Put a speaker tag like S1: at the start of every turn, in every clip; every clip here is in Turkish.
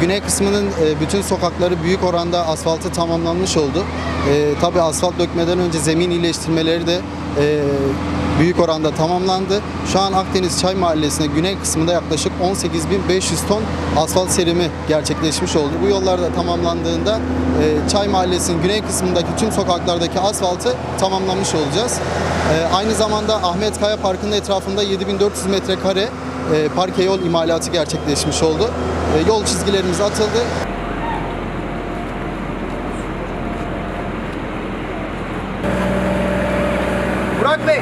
S1: güney kısmının e, bütün sokakları büyük oranda asfaltı tamamlanmış oldu. E, tabii asfalt dökmeden önce zemin iyileştirmeleri de e, büyük oranda tamamlandı. Şu an Akdeniz Çay Mahallesi'ne güney kısmında yaklaşık 18.500 ton asfalt serimi gerçekleşmiş oldu. Bu yollar da tamamlandığında e, Çay Mahallesi'nin güney kısmındaki tüm sokaklardaki asfaltı tamamlamış olacağız. Aynı zamanda Ahmet Kaya Parkı'nın etrafında 7400 metrekare e, parke yol imalatı gerçekleşmiş oldu. E, yol çizgilerimiz atıldı.
S2: Burak Bey.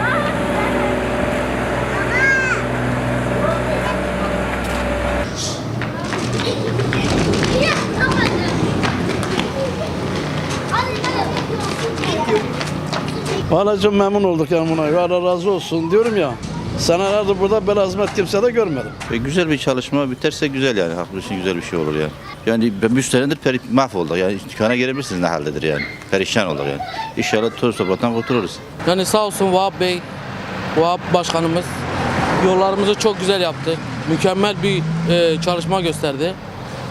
S3: Valla çok memnun olduk yani buna. Allah razı olsun diyorum ya. Senelerdir burada böyle hizmet kimse de görmedim.
S4: E, güzel bir çalışma biterse güzel yani. İçin güzel bir şey olur yani. Yani ben müşteridir peri, mahvoldu. Yani dükkana girebilirsiniz ne haldedir yani. Perişan olur yani. İnşallah toz topraktan kurtuluruz.
S5: Yani sağ olsun Vahap Bey, Vahap Başkanımız yollarımızı çok güzel yaptı. Mükemmel bir e, çalışma gösterdi.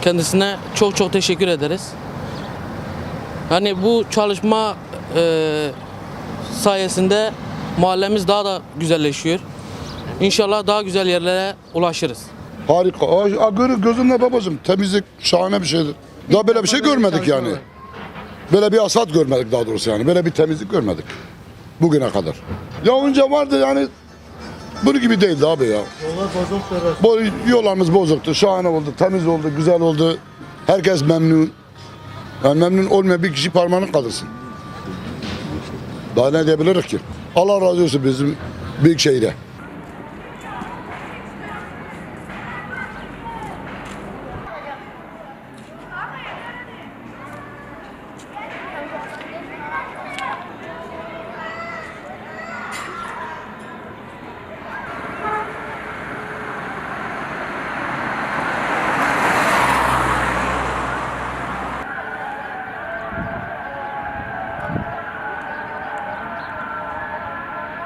S5: Kendisine çok çok teşekkür ederiz. Yani bu çalışma e, sayesinde mahallemiz daha da güzelleşiyor. İnşallah daha güzel yerlere ulaşırız.
S6: Harika. Aa, aa, gör- gözümle babacığım temizlik şahane bir şeydir. Daha böyle bir şey görmedik yani. Böyle bir asfalt görmedik daha doğrusu yani. Böyle bir temizlik görmedik. Bugüne kadar. Ya önce vardı yani bunu gibi değildi abi ya. Yollar bozuktu. Yollarımız bozuktu. Şahane oldu. Temiz oldu. Güzel oldu. Herkes memnun. Yani memnun olmayan bir kişi parmağını kaldırsın. Daha ne diyebiliriz ki? Allah razı olsun bizim büyük şehire.